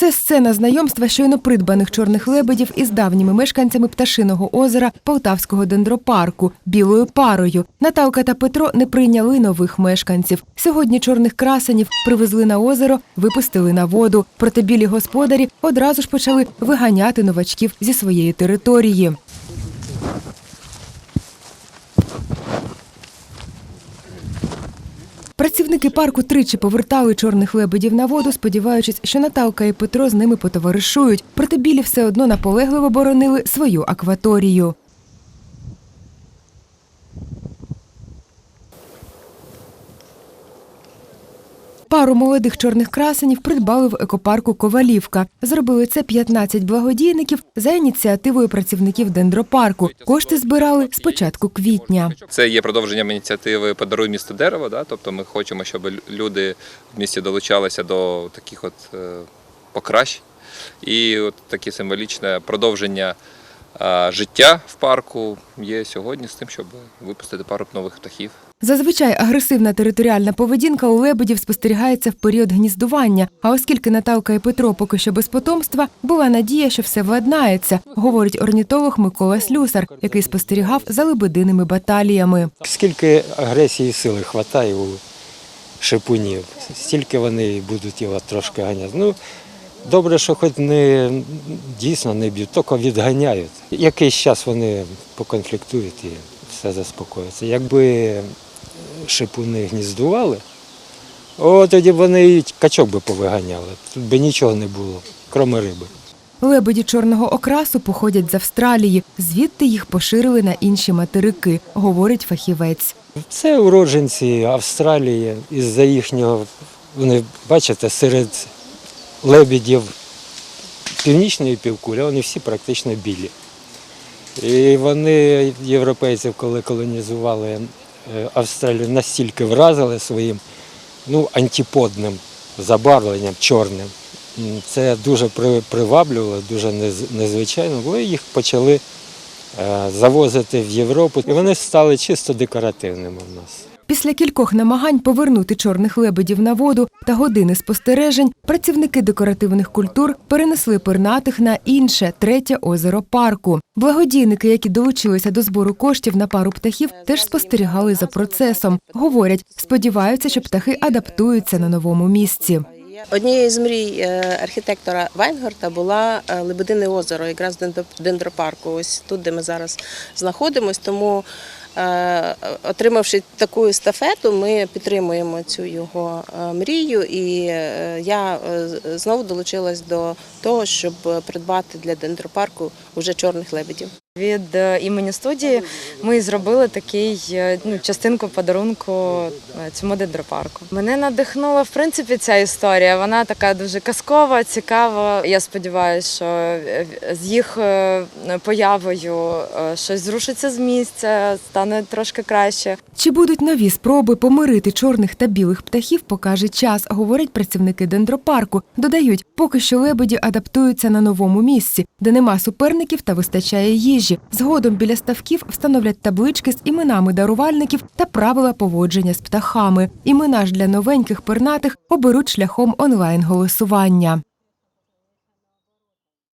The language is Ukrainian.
Це сцена знайомства щойно придбаних чорних лебедів із давніми мешканцями пташиного озера Полтавського дендропарку білою парою. Наталка та Петро не прийняли нових мешканців. Сьогодні чорних красенів привезли на озеро, випустили на воду. Проте білі господарі одразу ж почали виганяти новачків зі своєї території. Працівники парку тричі повертали чорних лебедів на воду, сподіваючись, що Наталка і Петро з ними потоваришують. Проте білі все одно наполегливо боронили свою акваторію. Пару молодих чорних красенів придбали в екопарку Ковалівка. Зробили це 15 благодійників за ініціативою працівників дендропарку. Кошти збирали з початку квітня. Це є продовженням ініціативи Подаруй місту дерево. Да? Тобто ми хочемо, щоб люди в місті долучалися до таких от е, покращень. І от таке символічне продовження життя в парку є сьогодні з тим, щоб випустити пару нових птахів. Зазвичай агресивна територіальна поведінка у лебедів спостерігається в період гніздування. А оскільки Наталка і Петро поки що без потомства, була надія, що все владнається, говорить орнітолог Микола Слюсар, який спостерігав за лебединими баталіями. Скільки агресії і сили вистачає у шипунів, стільки вони будуть його трошки ганяти. Ну, добре, що хоч не дійсно не б'ють, тільки відганяють. Якийсь час вони поконфліктують і все заспокоїться. Якби шипуни гніздували, о, тоді б вони і качок би повиганяли. Тут би нічого не було, крім риби. Лебеді чорного окрасу походять з Австралії, звідти їх поширили на інші материки, говорить фахівець. Це уродженці Австралії із-за їхнього, вони бачите, серед лебедів північної півкулі, вони всі практично білі. І вони, європейців, коли колонізували е, Австралію, настільки вразили своїм ну, антиподним забарвленням чорним. Це дуже приваблювало, дуже незвичайно. І їх почали е, завозити в Європу. І вони стали чисто декоративними в нас. Після кількох намагань повернути чорних лебедів на воду та години спостережень працівники декоративних культур перенесли пернатих на інше третє озеро парку. Благодійники, які долучилися до збору коштів на пару птахів, теж спостерігали за процесом. Говорять, сподіваються, що птахи адаптуються на новому місці. Однією з мрій е, архітектора Вайнгорта була е, Лебедине озеро, якраз дендро- дендропарку. Ось тут, де ми зараз знаходимось. Тому, отримавши таку естафету, ми підтримуємо цю його е, мрію. І е, я е, знову долучилась до того, щоб придбати для дендропарку вже чорних лебедів. Від е, імені студії ми зробили такий е, ну, частинку подарунку е, цьому дендропарку. Мене надихнула в принципі ця історія. Вона така дуже казкова, цікава. Я сподіваюся, що з їх появою щось зрушиться з місця, стане трошки краще. Чи будуть нові спроби помирити чорних та білих птахів, покаже час, говорять працівники дендропарку. Додають, поки що лебеді адаптуються на новому місці, де нема суперників та вистачає їжі. Згодом біля ставків встановлять таблички з іменами дарувальників та правила поводження з птахами. Імена ж для новеньких пернатих оберуть шляхом онлайн-голосування.